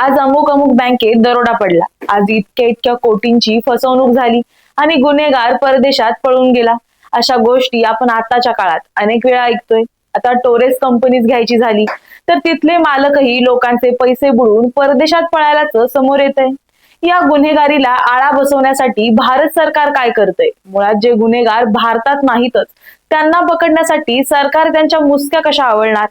आज अमुक अमुक बँकेत दरोडा पडला. आज इतक्या इतक्या कोटींची फसवणूक झाली आणि गुन्हेगार परदेशात पळून गेला. अशा गोष्टी आपण आताच्या काळात अनेक वेळा ऐकतोय. आता टोरेस कंपनीज घ्यायची झाली तर तिथले मालकही लोकांचे पैसे बुडून परदेशात पळायलाच समोर येत आहे या गुन्हेगारीला आळा बसवण्यासाठी भारत सरकार काय करतंय? मुळात जे गुन्हेगार भारतात नाहीतच त्यांना पकडण्यासाठी सरकार त्यांच्या मुसक्या कशा आवळणार?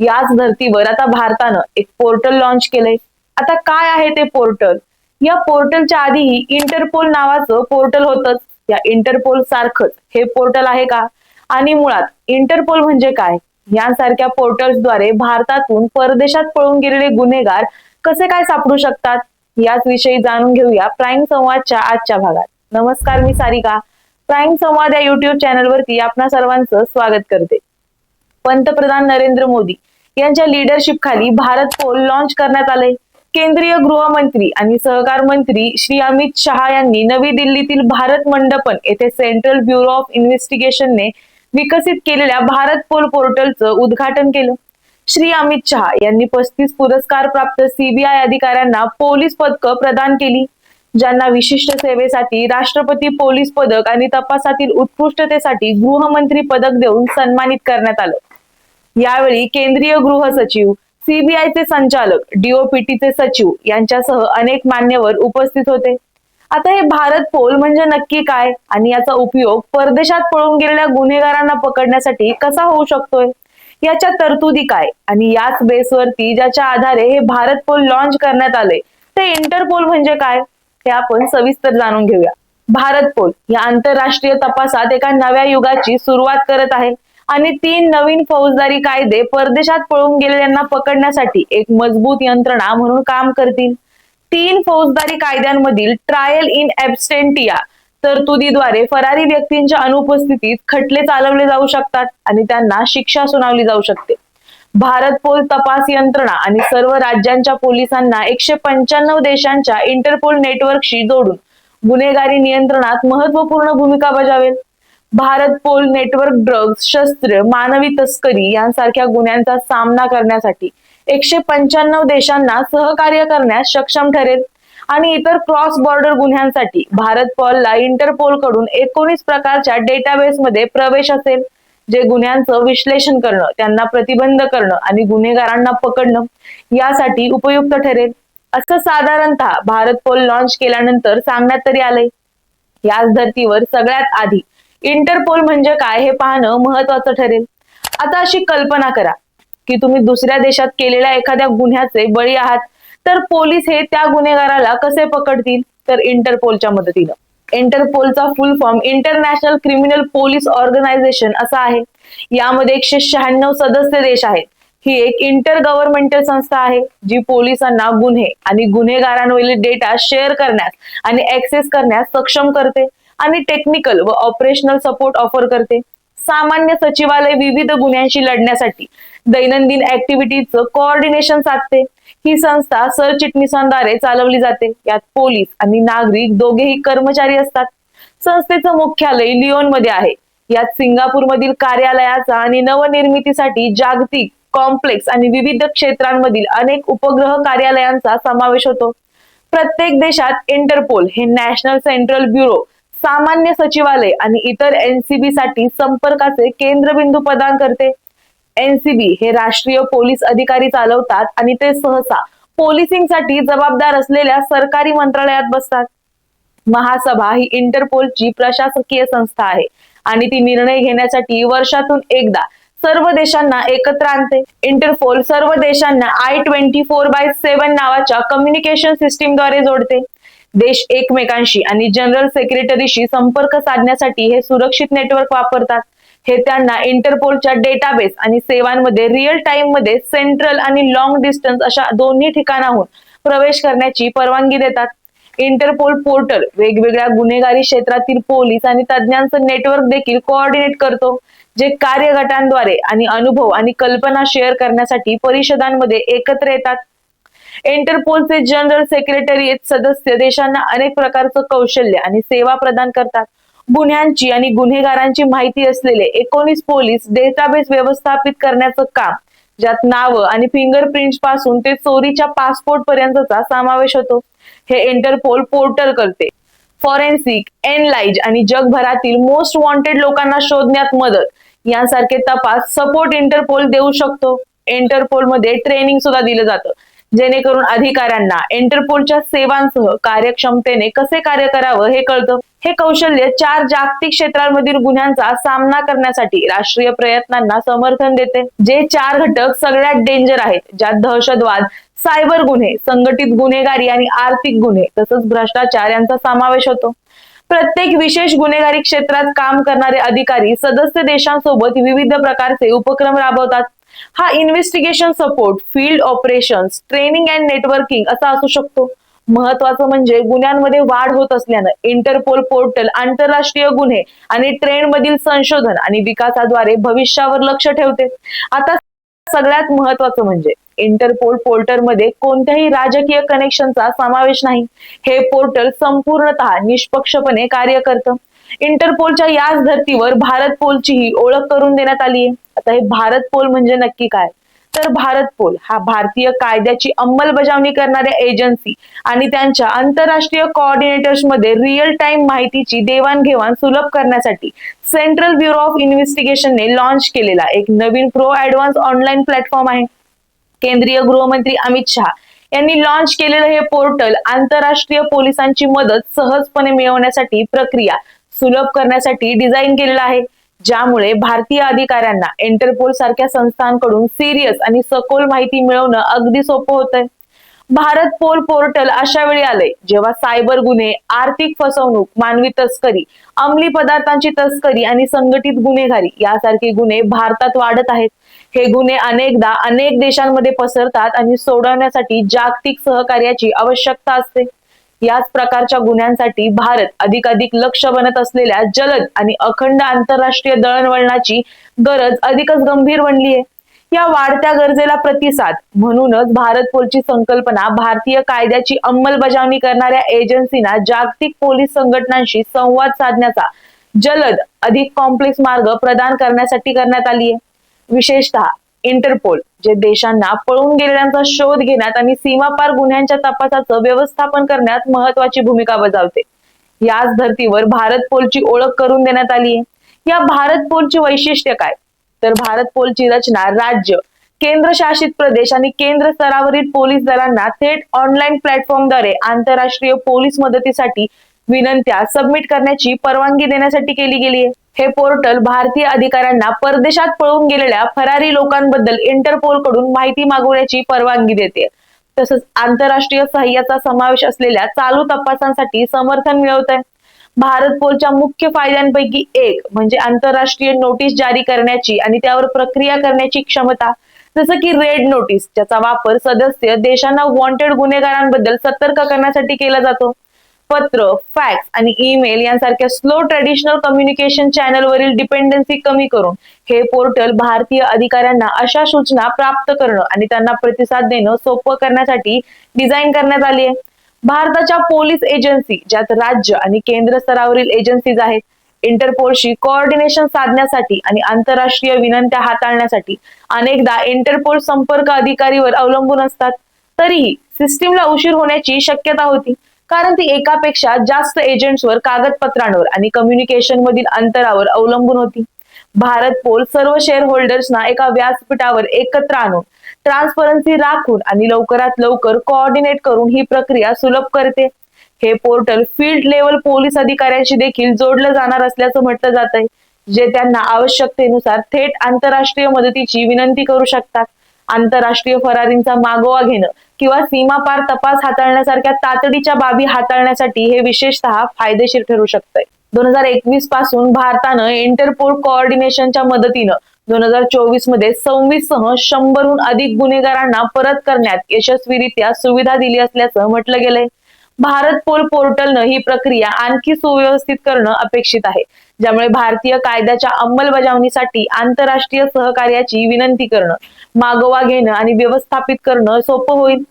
याच धर्तीवर आता भारतानं एक पोर्टल लॉन्च केलंय. आता काय आहे ते पोर्टल? या पोर्टलच्या आधीही इंटरपोल नावाचं पोर्टल होतच. या इंटरपोल सारखंच. हे पोर्टल आहे का? आणि मुळात इंटरपोल म्हणजे काय? यांसारख्या पोर्टल्सद्वारे भारतातून परदेशात पळून गेलेले गुन्हेगार कसे काय सापडू शकतात? याच विषयी जाणून घेऊया प्राईम संवादच्या आजच्या भागात. नमस्कार मी सारिका. प्राईम संवाद या युट्यूब चॅनलवरती आपणा सर्वांचं स्वागत करते. पंतप्रधान नरेंद्र मोदी यांच्या लिडरशिप खाली भारत पोल लॉन्च करण्यात आले केंद्रीय गृहमंत्री आणि सहकार मंत्री श्री अमित शहा यांनी नवी दिल्लीतील भारत मंडपन येथे सेंट्रल ब्युरो ऑफ इन्व्हेस्टिगेशनने विकसित केलेल्या भारत पोल पोर्टलचं उद्घाटन केलं. श्री अमित शहा यांनी पस्तीस पुरस्कार प्राप्त सीबीआय अधिकाऱ्यांना पोलीस पदकं प्रदान केली ज्यांना विशिष्ट सेवेसाठी राष्ट्रपती पोलीस पदक आणि तपासातील उत्कृष्टतेसाठी गृहमंत्री पदक देऊन सन्मानित करण्यात आलं. यावेळी केंद्रीय गृह सचिव सीबीआयचे संचालक डीओपीटीचे सचिव यांच्यासह अनेक मान्यवर उपस्थित होते. आता हे भारत पोल म्हणजे नक्की काय आणि याचा उपयोग परदेशात पळून गेलेल्या गुन्हेगारांना पकडण्यासाठी कसा होऊ शकतोय? याच्या तरतुदी काय आणि याच बेसवरती ज्याच्या आधारे हे भारत पोल लॉन्च करण्यात आले ते इंटरपोल म्हणजे काय? हे आपण सविस्तर जाणून घेऊया. भारत पोल या आंतरराष्ट्रीय तपासात एका नव्या युगाची सुरुवात करत आहे. आणि तीन नवीन फौजदारी कायदे परदेशात पळून गेलेल्यांना पकडण्यासाठी एक मजबूत यंत्रणा म्हणून काम करतील. तीन फौजदारी कायद्यांमधील ट्रायल इन ऍबस्टेंटिया तरतुदीद्वारे फरारी व्यक्तींच्या अनुपस्थितीत खटले चालवले जाऊ शकतात आणि त्यांना शिक्षा सुनावली जाऊ शकते. भारत पोल तपास यंत्रणा आणि सर्व राज्यांच्या पोलिसांना एकशे पंच्याण्णव देशांच्या इंटरपोल नेटवर्कशी जोडून गुन्हेगारी नियंत्रणात महत्त्वपूर्ण भूमिका बजावेल. भारत पोल नेटवर्क ड्रग्ज शस्त्र मानवी तस्करी यांसारख्या गुन्ह्यांचा सामना करण्यासाठी एकशे पंच्याण्णव देशांना सहकार्य करण्यास सक्षम ठरेल. आणि इतर क्रॉस बॉर्डर गुन्ह्यांसाठी भारत पॉलला इंटरपोलकडून एकोणीस प्रकारच्या डेटाबेस मध्ये प्रवेश असेल जे गुन्ह्यांचं विश्लेषण करणं त्यांना प्रतिबंध करणं आणि गुन्हेगारांना पकडणं यासाठी उपयुक्त ठरेल. असं साधारणतः भारत पोल लॉन्च केल्यानंतर सांगण्यात तरी आलंय. याच धर्तीवर सगळ्यात आधी इंटरपोल म्हणजे काय हे पाहणं महत्वाचं ठरेल. आता अशी कल्पना करा की तुम्ही दुसऱ्या देशात केलेल्या एखाद्या गुन्ह्याचे बळी आहात तर पोलीस हे त्या गुन्हेगाराला कसे पकडतील? तर इंटरपोलच्या मदतीनं. इंटरपोलचा full form international criminal police organization असा आहे. यामध्ये एकशे शहाण्णव सदस्य देश आहेत. ही एक इंटर गव्हर्नमेंटल संस्था आहे जी पोलिसांना गुन्हे आणि गुन्हेगारांवरील डेटा शेअर करण्यास आणि ऍक्सेस करण्यास सक्षम करते. आणि टेक्निकल व ऑपरेशनल सपोर्ट ऑफर करते. सामान्य सचिवालय विविध गुन्ह्यांशी लढण्यासाठी दैनंदिन ऍक्टिव्हिटीचं कोऑर्डिनेशन साधते. ही संस्था सरचिटणीसांद्वारे चालवली जाते. यात पोलीस आणि नागरिक दोघेही कर्मचारी असतात. संस्थेचं मुख्यालय लिओनमध्ये आहे. यात सिंगापूर मधील कार्यालयाचा आणि नवनिर्मितीसाठी जागतिक कॉम्प्लेक्स आणि विविध क्षेत्रांमधील अनेक उपग्रह कार्यालयांचा समावेश होतो. प्रत्येक देशात इंटरपोल हे नॅशनल सेंट्रल ब्युरो सामान्य सचिवालय आणि इतर एनसीबी साठी संपर्काचे केंद्रबिंदू प्रदान करते. एनसीबी हे राष्ट्रीय पोलीस अधिकारी चालवतात आणि ते सहसा पोलिसिंगसाठी जबाबदार असलेल्या सरकारी मंत्रालयात बसतात. महासभा ही इंटरपोलची प्रशासकीय संस्था आहे आणि ती निर्णय घेण्यासाठी वर्षातून एकदा सर्व देशांना एकत्र आणते. इंटरपोल सर्व देशांना I twenty four by seven नावाच्या कम्युनिकेशन सिस्टीमद्वारे जोडते. देश एकमेकांशी आणि जनरल सेक्रेटरीशी संपर्क साधण्यासाठी हे सुरक्षित नेटवर्क वापरतात. हे त्यांना इंटरपोलच्या डेटाबेस आणि सेवांमध्ये रिअल टाइममध्ये सेंट्रल आणि लॉंग डिस्टन्स अशा दोन्ही ठिकाणाहून प्रवेश करण्याची परवानगी देतात. इंटरपोल पोर्टल वेगवेगळ्या गुन्हेगारी क्षेत्रातील पोलीस आणि तज्ज्ञांचं नेटवर्क देखील कोऑर्डिनेट करतो जे कार्यगटांद्वारे आणि अनुभव आणि कल्पना शेअर करण्यासाठी परिषदांमध्ये एकत्र येतात. इंटरपोलचे जनरल सेक्रेटरी सदस्य देशांना अनेक प्रकारचं कौशल्य आणि सेवा प्रदान करतात. गुन्ह्यांची आणि गुन्हेगारांची माहिती असलेले एकोणीस पोलीस डेटाबेस व्यवस्थापित करण्याचं काम ज्यात नावं आणि फिंगरप्रिंटपासून ते चोरीच्या पासपोर्ट पर्यंतचा समावेश होतो. हे इंटरपोल पोर्टल करते. फॉरेन्सिक एनलाइज आणि जगभरातील मोस्ट वॉन्टेड लोकांना शोधण्यात मदत यांसारखे तपास सपोर्ट इंटरपोल देऊ शकतो. इंटरपोलमध्ये ट्रेनिंग सुद्धा दिलं जातं. जेणेकरून अधिकाऱ्यांना इंटरपोलच्या सेवांसह कार्यक्षमतेने कसे कार्य करावं हे कळतं. हे कौशल्य चार जागतिक क्षेत्रांमधील गुन्ह्यांचा सामना करण्यासाठी राष्ट्रीय प्रयत्नांना समर्थन देते. जे चार घटक सगळ्यात डेंजर आहेत ज्यात दहशतवाद सायबर गुन्हे संघटित गुन्हेगारी आणि आर्थिक गुन्हे तसंच भ्रष्टाचार यांचा समावेश होतो. प्रत्येक विशेष गुन्हेगारी क्षेत्रात काम करणारे अधिकारी सदस्य देशांसोबत विविध प्रकारचे उपक्रम राबवतात. हा investigation support field operations training and networking असा असू शकतो. महत्वाचं म्हणजे गुन्ह्यांमध्ये वाढ होत असल्यानं इंटरपोल पोर्टल आंतरराष्ट्रीय गुन्हे आणि ट्रेंड मधील संशोधन आणि विकासाद्वारे भविष्यावर लक्ष ठेवते. आता सगळ्यात महत्वाचं म्हणजे इंटरपोल पोर्टलमध्ये कोणत्याही राजकीय कनेक्शनचा समावेश नाही. हे पोर्टल संपूर्णतः निष्पक्षपणे कार्य करतं. इंटरपोलच्या याच धर्तीवर भारत पोलचीही ओळख करून देण्यात आली आहे आता हे भारत पोल म्हणजे नक्की काय? तर भारत पोल हा भारतीय कायद्याची अंमलबजावणी करणाऱ्या एजन्सी आणि त्यांच्या आंतरराष्ट्रीय कोऑर्डिनेटर्समध्ये रिअल टाइम माहितीची देवाणघेवाण सुलभ करण्यासाठी सेंट्रल ब्युरो ऑफ इन्व्हेस्टिगेशनने लॉन्च केलेला एक नवीन प्रो ऍडव्हान्स ऑनलाईन प्लॅटफॉर्म आहे. केंद्रीय गृहमंत्री अमित शहा यांनी लॉन्च केलेलं हे पोर्टल आंतरराष्ट्रीय पोलिसांची मदत सहजपणे मिळवण्यासाठी प्रक्रिया सुलभ करण्यासाठी डिझाईन केलेलं आहे. ज्यामुळे भारतीय अधिकाऱ्यांना इंटरपोल सारख्या संस्थांकडून सिरियस आणि सखोल माहिती मिळवणं अगदी सोपं होतंय. भारत पोल पोर्टल अशा वेळी आलंय जेव्हा सायबर गुन्हे आर्थिक फसवणूक मानवी तस्करी अंमली पदार्थांची तस्करी आणि संघटित गुन्हेगारी यासारखे गुन्हे भारतात वाढत आहेत. हे गुन्हे अनेकदा अनेक देशांमध्ये पसरतात आणि सोडवण्यासाठी जागतिक सहकार्याची आवश्यकता असते. याच प्रकारच्या गुन्ह्यांसाठी भारत अधिकाधिक लक्ष बनत असलेल्या जलद आणि अखंड आंतरराष्ट्रीय दळणवळणाची गरज अधिकच गंभीर बनली आहे या वाढत्या गरजेला प्रतिसाद म्हणूनच भारत पोलची संकल्पना भारतीय कायद्याची अंमलबजावणी करणाऱ्या एजन्सीना जागतिक पोलीस संघटनांशी संवाद साधण्याचा जलद अधिक कॉम्प्लेक्स मार्ग प्रदान करण्यासाठी करण्यात आली आहे विशेषतः इंटरपोल जे देशांना पळून गेलेल्यांचा शोध घेण्यात आणि सीमापार गुन्ह्यांच्या तपासाचं व्यवस्थापन करण्यात महत्वाची भूमिका बजावते. याच धर्तीवर भारत पोलची ओळख करून देण्यात आली आहे. या भारत पोलची वैशिष्ट्य काय? तर भारत पोलची रचना राज्य केंद्रशासित प्रदेश आणि केंद्र स्तरावरील पोलीस दलांना थेट ऑनलाईन प्लॅटफॉर्मद्वारे आंतरराष्ट्रीय पोलीस मदतीसाठी विनंत्या सबमिट करण्याची परवानगी देण्यासाठी केली गेली आहे हे पोर्टल भारतीय अधिकाऱ्यांना परदेशात पळून गेलेल्या फरारी लोकांबद्दल इंटरपोलकडून माहिती मागवण्याची परवानगी देते तसंच आंतरराष्ट्रीय सहाय्याचा समावेश असलेल्या चालू तपासांसाठी समर्थन मिळवत आहे भारत पोलच्या मुख्य फायद्यांपैकी एक म्हणजे आंतरराष्ट्रीय नोटीस जारी करण्याची आणि त्यावर प्रक्रिया करण्याची क्षमता. जसं की रेड नोटीस ज्याचा वापर सदस्य देशांना वॉन्टेड गुन्हेगारांबद्दल सतर्क करण्यासाठी केला जातो. पत्र फॅक्स आणि ईमेल यांसारख्या स्लो ट्रेडिशनल कम्युनिकेशन चॅनलवरील डिपेंडन्सी कमी करून हे पोर्टल भारतीय अधिकाऱ्यांना अशा सूचना प्राप्त करणं आणि त्यांना प्रतिसाद देणं सोपं करण्यासाठी डिझाईन करण्यात आली आहे. भारताच्या पोलीस एजन्सी ज्यात राज्य आणि केंद्र स्तरावरील एजन्सीज आहेत इंटरपोलशी कोऑर्डिनेशन साधण्यासाठी आणि आंतरराष्ट्रीय विनंत्या हाताळण्यासाठी अनेकदा इंटरपोल संपर्क अधिकारीवर अवलंबून असतात. तरीही सिस्टीमला उशीर होण्याची शक्यता होती. कारण ती एकापेक्षा जास्त एजंट्सवर कागदपत्रांवर आणि कम्युनिकेशन मधील अंतरावर अवलंबून होती. भारत पोल सर्व शेअर होल्डर्सना एका व्यासपीठावर एकत्र आणून ट्रान्सपरन्सी राखून आणि लवकरात लवकर कोऑर्डिनेट करून ही प्रक्रिया सुलभ करते. हे पोर्टल फील्ड लेवल पोलीस अधिकाऱ्यांशी देखील जोडलं जाणार असल्याचं म्हटलं जात आहे जे त्यांना आवश्यकतेनुसार थेट आंतरराष्ट्रीय मदतीची विनंती करू शकतात. आंतरराष्ट्रीय फरारींचा मागोवा घेणं किंवा सीमापार तपास हाताळण्यासारख्या तातडीच्या बाबी हाताळण्यासाठी हे विशेषतः फायदेशीर ठरू शकतंय. दोन हजार एकवीसपासून भारतानं इंटरपोल कोऑर्डिनेशनच्या मदतीनं दोन हजार चोवीसमध्ये सव्वीस सह शंभरहून अधिक गुन्हेगारांना परत करण्यात यशस्वीरित्या सुविधा दिली असल्याचं म्हटलं गेलंय. भारत पोल पोर्टलनं ही प्रक्रिया आणखी सुव्यवस्थित करणं अपेक्षित आहे. ज्यामुळे भारतीय कायद्याच्या अंमलबजावणीसाठी आंतरराष्ट्रीय सहकार्याची विनंती करणं मागोवा घेणं आणि व्यवस्थापित करणं सोपं होईल.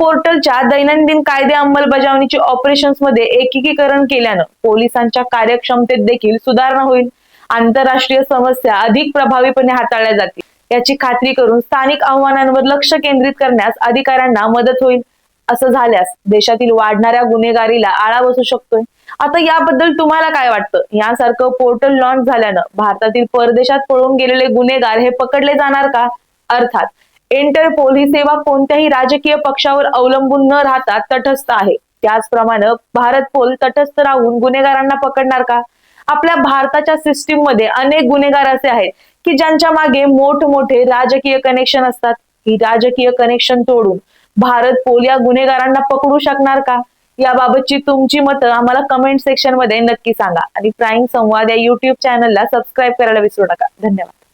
पोर्टलच्या दैनंदिन कायदे अंमलबजावणीचे ऑपरेशन्समध्ये एकीकरण केल्यानं पोलिसांच्या कार्यक्षमतेत देखील सुधारणा होईल. आंतरराष्ट्रीय समस्या अधिक प्रभावीपणे हाताळल्या जातील. याची खात्री करून स्थानिक आव्हानांवर लक्ष केंद्रित करण्यास अधिकाऱ्यांना मदत होईल. असं झाल्यास देशातील वाढणाऱ्या गुन्हेगारीला आळा बसू शकतोय. आता याबद्दल तुम्हाला काय वाटतं? यासारखं पोर्टल लॉन्च झाल्यानं भारतातील परदेशात पळून गेलेले गुन्हेगार हे पकडले जाणार का? अर्थात इंटरपोल ही सेवा कोणत्याही राजकीय पक्षावर अवलंबून न राहता तटस्थ आहे. त्याचप्रमाणे भारत पोल तटस्थ राहून गुन्हेगारांना पकडणार का? आपल्या भारताच्या सिस्टीममध्ये अनेक गुन्हेगार असे आहेत की ज्यांच्या मागे मोठमोठे राजकीय कनेक्शन असतात. ही राजकीय कनेक्शन तोडून भारत पोल या गुन्हेगारांना पकडू शकणार का? याबाबतची तुमची मतं आम्हाला कमेंट सेक्शनमध्ये नक्की सांगा. आणि प्राईम संवाद या युट्यूब चॅनलला सबस्क्राईब करायला विसरू नका. धन्यवाद.